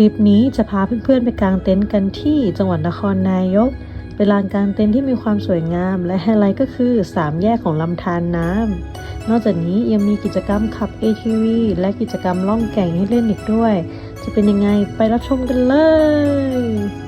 ลิปนี้จะพาเพื่อนๆไปกางเต็นท์กันที่จังหวัดนครนายก เป็นลานกางเต็นท์ที่มีความสวยงาม และไฮไลท์ก็คือสามแยกของลำธารน้ำนอกจากนี้ยังมีกิจกรรมขับ ATV และกิจกรรมล่องแก่งให้เล่นอีกด้วย จะเป็นยังไงไปรับชมกันเลย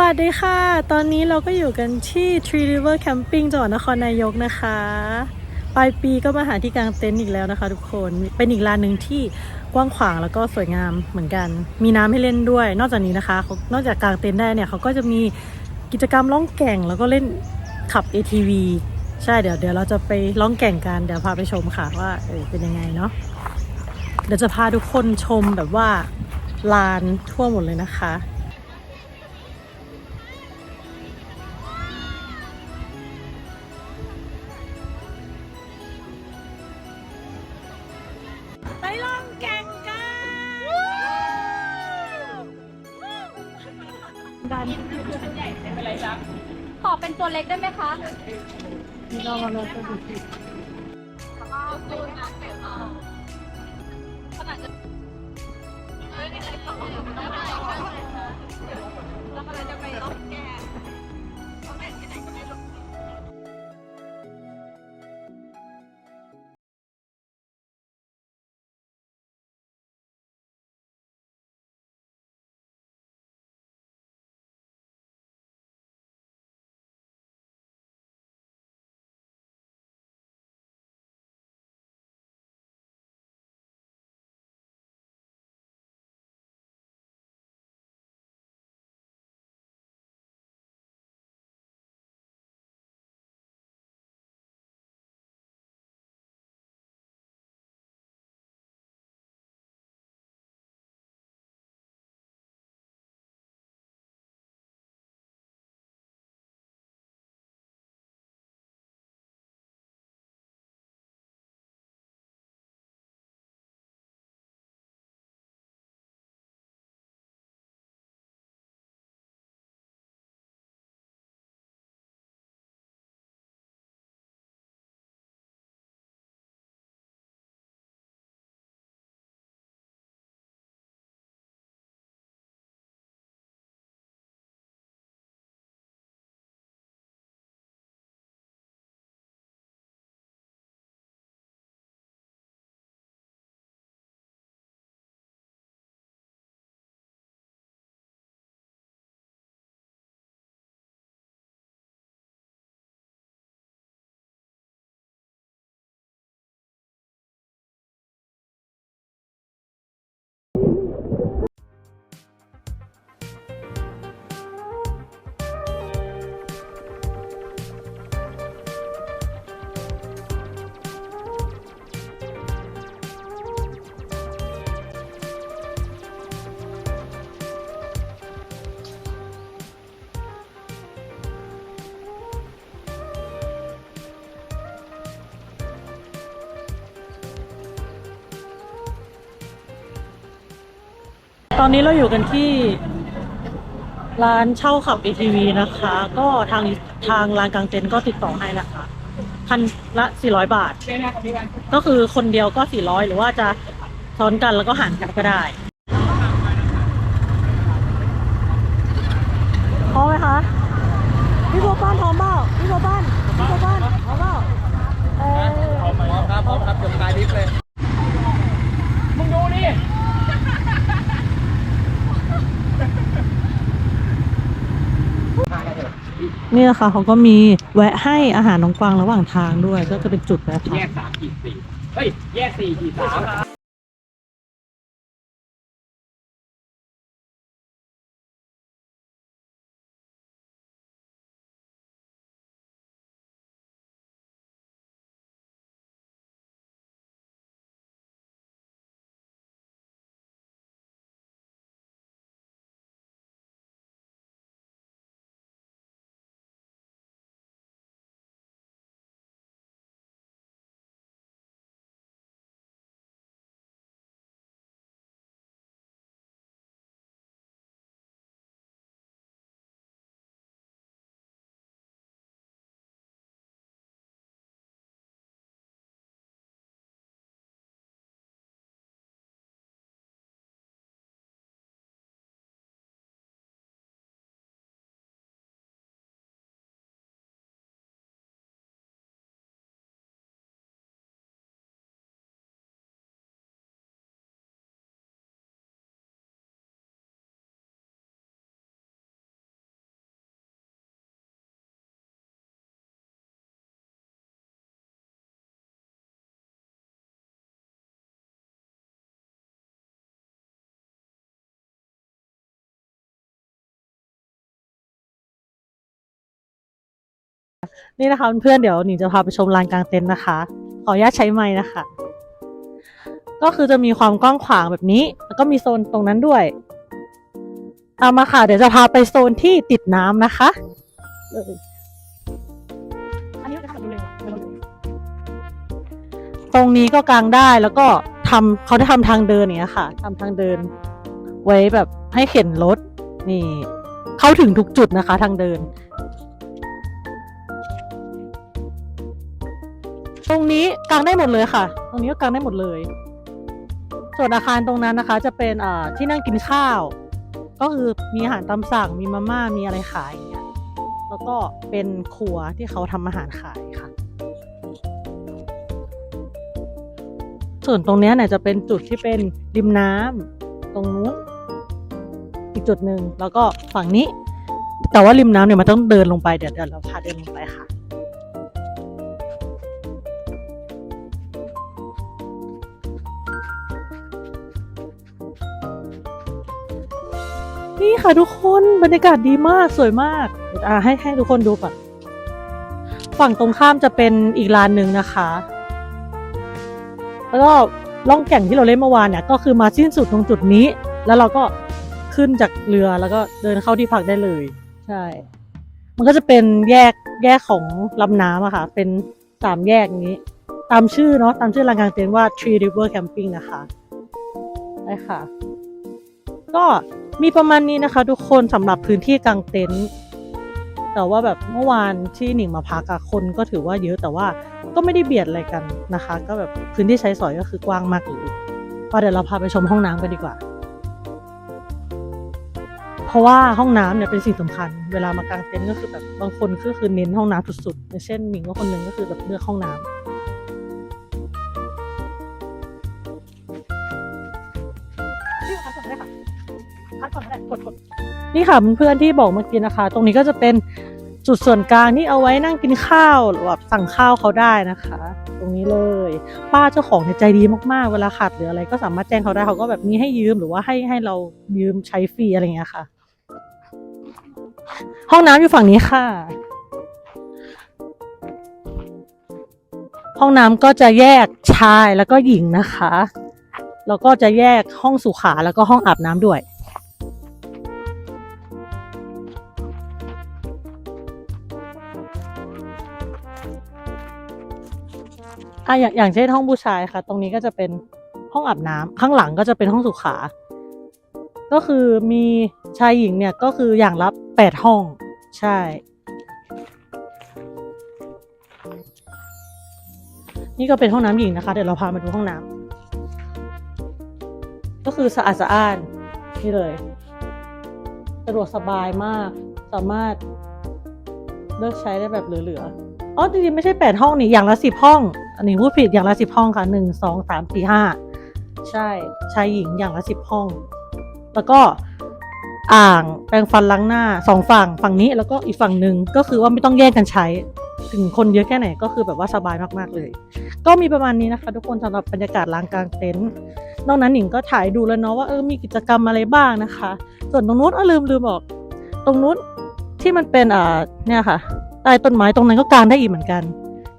วัสดีค่ะ ตอนนี้เราก็อยู่กันที่ Tree River Camping จังหวัดนครนายกนะคะ ปลายปีก็มาหาที่กางเต็นท์อีกแล้วนะคะทุกคน เป็นอีกลานหนึ่งที่กว้างขวางแล้วก็สวยงามเหมือนกัน มีน้ำให้เล่นด้วย นอกจากนี้นะคะเขานอกจากกางเต็นท์ได้เนี่ยเขาก็จะมีกิจกรรมล่องแก่งแล้วก็เล่นขับ ATV ใช่เดี๋ยวเดี๋ยวเราจะไปล่องแก่งกันเดี๋ยวพาไปชมค่ะว่าเออเป็นยังไงเนาะ เดี๋ยวจะพาทุกคนชมแบบว่าลานทั่วหมดเลยนะคะ ไปล่องแก่งกันดันขอเป็นตัวเล็กได้ไหมคะนี่เรามา ตอนนี้เราอยู่กันที่ร้านเช่าขับ ATV นะคะ ก็ทางทางร้านกลางเต็นท์ก็ติดต่อให้นะคะคันละ 400 บาท ก็คือคนเดียวก็ 400 หรือว่าจะซ้อนกันแล้วก็หารกันก็ได้พร้อมไหมคะพี่โบ้านพร้อมเปล่าพี่โบ้านพี่โบ้านพร้อมเปล่าเออพร้อมครับพร้อมครับจบกายลิฟเลย มึงดูนี่ นี่นะคะเขาก็มีแวะให้อาหารน้องกวางระหว่างทางด้วย ก็จะเป็นจุดแวะพัแยกกสามขีดสี่เฮ้ย แยกสี่ขีดสาม นี่นะคะเพื่อนเดี๋ยวหนิงจะพาไปชมลานกลางเต็นท์นะคะ ขออนุญาตใช้ไม้นะคะ ก็คือจะมีความกว้างขวางแบบนี้ แล้วก็มีโซนตรงนั้นด้วยตามมาค่ะ เดี๋ยวจะพาไปโซนที่ติดน้ำนะคะอันนี้จะทำดูเลยตรงนี้ก็กางได้แล้วก็ทำเขาได้ทำทางเดินเนี้ยค่ะทำทางเดิน ไว้แบบให้เข็นรถนี่ เข้าถึงทุกจุดนะคะ ทางเดิน ตรงนี้กางได้หมดเลยค่ะ ตรงนี้ก็กางได้หมดเลย ส่วนอาคารตรงนั้นนะคะ จะเป็นที่นั่งกินข้าว ก็คือมีอาหารตามสั่งมีมาม่ามีอะไรขายอย่างเงี้ยแล้วก็เป็นครัวที่เขาทำอาหารขายค่ะ ส่วนตรงนี้เนี่ยจะเป็นจุดที่เป็นริมน้ำตรงนู้นอีกจุดหนึ่งแล้วก็ฝั่งนี้ แต่ว่าริมน้ำเนี่ยมันต้องเดินลงไปเดี๋ยวเดี๋ยวเราพาเดินลงไปค่ะ นี่ค่ะทุกคนบรรยากาศดีมากสวยมากอ่าให้ให้ทุกคนดูก่อนฝั่งตรงข้ามจะเป็นอีกลานหนึ่งนะคะ แล้วก็ล่องแก่งที่เราเล่นเมื่อวานเนี่ยก็คือมาสิ้นสุดตรงจุดนี้ แล้วเราก็ขึ้นจากเรือแล้วก็เดินเข้าที่พักได้เลย ใช่ มันก็จะเป็นแยกแยกของลำน้ำอะค่ะ เป็นสามแยกนี้ ตามชื่อเนาะตามชื่อลานกางเต็นว่า Tree River Camping นะคะได้ค่ะ ก็มีประมาณนี้นะคะ ทุกคนสำหรับพื้นที่กลางเต็นท์แต่ว่าแบบเมื่อวานที่หนิงมาพักอะคนก็ถือว่าเยอะแต่ว่าก็ไม่ได้เบียดอะไรกันนะคะ ก็แบบพื้นที่ใช้สอยก็คือกว้างมากเลยพอเดี๋ยวเราพาไปชมห้องน้ำกันดีกว่า เพราะว่าห้องน้ำเนี่ยเป็นสิ่งสำคัญ เวลามากางเต็นท์ก็คือแบบบางคนก็คือเน้นห้องน้ำสุดๆอย่างเช่นหนิงก็คนหนึ่งก็คือแบบเลือกห้องน้ำ นี่ค่ะเพื่อนๆที่บอกเมื่อกี้นะคะ ตรงนี้ก็จะเป็นจุดส่วนกลางที่เอาไว้นั่งกินข้าวหรือแบบสั่งข้าวเขาได้นะคะ ตรงนี้เลย ป้าเจ้าของเนี่ยใจดีมากๆ เวลาขาดหรืออะไรก็สามารถแจ้งเขาได้เขาก็แบบมีให้ยืมหรือว่าให้ให้เรายืมใช้ฟรีอะไรอย่างเงี้ยค่ะ ห้องน้ำอยู่ฝั่งนี้ค่ะ ห้องน้ำก็จะแยกชายแล้วก็หญิงนะคะ แล้วก็จะแยกห้องสุขาแล้วก็ห้องอาบน้ำด้วย อะอย่างอย่างเช่นห้องผู้ชายค่ะ ตรงนี้ก็จะเป็นห้องอาบน้ำข้างหลังก็จะเป็นห้องสุขา ก็คือมีชายหญิงเนี่ยก็คืออย่างละแปดห้อง ใช่นี่ก็เป็นห้องน้ำหญิงนะคะ เดี๋ยวเราพามาดูห้องน้ำ ก็คือสะอาดสะอ้านนี่เลย สะดวกสบายมาก สามารถเลือกใช้ได้แบบเหลือๆ อ๋อจริงๆ ไม่ใช่แปดห้องนี่อย่างละสิบห้อง อันนี้พูดผิดอย่างละสิบห้องค่ะหนึ่งสองสามสี่ห้าใช่ชายหญิงอย่างละสิบห้อง แล้วก็อ่างแปรงฟันล้างหน้าสองฝั่งฝั่งนี้แล้วก็อีกฝั่งหนึ่งก็คือว่าไม่ต้องแยกกันใช้ ถึงคนเยอะแค่ไหนก็คือแบบว่าสบายมากๆเลย ก็มีประมาณนี้นะคะ ทุกคนสำหรับบรรยากาศลานกลางเต็นท์ นอกนั้นหนิงก็ถ่ายดูแล้วเนาะว่าเออมีกิจกรรมอะไรบ้างนะคะ ส่วนตรงนู้นเออลืมลืมบอก ตรงนู้นที่มันเป็นอ่าเนี่ยค่ะใต้ต้นไม้ตรงนั้นก็กางได้อีกเหมือนกัน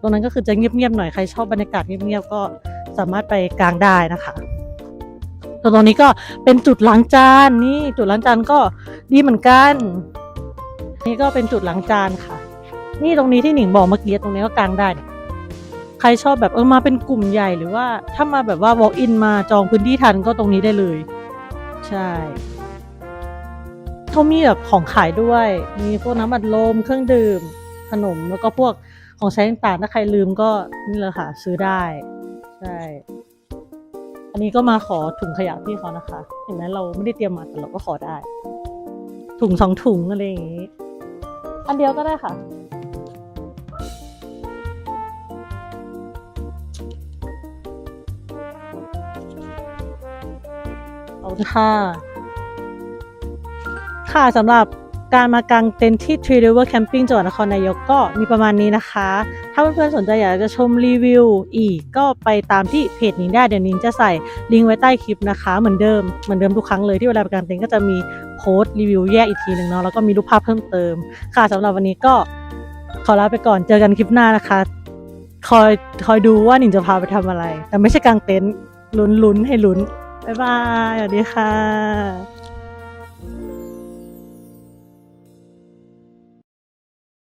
ตรงนั้นก็คือจะเงียบๆหน่อยใครชอบบรรยากาศเงียบๆก็สามารถไปกางได้นะคะส่วนตรงนี้ก็เป็นจุดล้างจานนี่จุดล้างจานก็ดีเหมือนกัน นี่ก็เป็นจุดล้างจานค่ะ นี่ตรงนี้ที่หนิงบอกเมื่อกี้ตรงนี้ก็กางได้ ใครชอบแบบเออมาเป็นกลุ่มใหญ่หรือว่าถ้ามาแบบว่า walk in มาจองพื้นที่ทันก็ตรงนี้ได้เลย ใช่เขามีแบบของขายด้วย มีพวกน้ำอัดลมเครื่องดื่ม ขนมแล้วก็พวกของใช้ต่างๆถ้าใครลืมก็นี่เลยค่ะซื้อได้ ใช่ อันนี้ก็มาขอถุงขยะพี่เขานะคะ เห็นไหมเราไม่ได้เตรียมมาแต่เราก็ขอได้ ถุงสองถุงอะไรอย่างงี้ อันเดียวก็ได้ค่ะ ค่ะ ค่ะสำหรับการมากางเต็นท์ที่ Tree River Camping จังหวัดนครนายกก็มีประมาณนี้นะคะ ถ้าเพื่อนๆสนใจอยากจะชมรีวิวอีกก็ไปตามที่เพจนี้ได้ เดี๋ยวนิ้งจะใส่ลิงก์ไว้ใต้คลิปนะคะ เหมือนเดิมเหมือนเดิมทุกครั้งเลยที่เวลาไปกางเต็นท์ก็จะมีโพสต์รีวิวแยกอีกทีหนึ่งเนาะแล้วก็มีรูปภาพเพิ่มเติม ค่ะสำหรับวันนี้ก็ขอลาไปก่อนเจอกันคลิปหน้านะคะ คอยคอยดูว่าหนิงจะพาไปทำอะไร แต่ไม่ใช่กางเต็นท์ลุ้นๆให้ลุ้น บ๊ายบาย สวัสดีค่ะ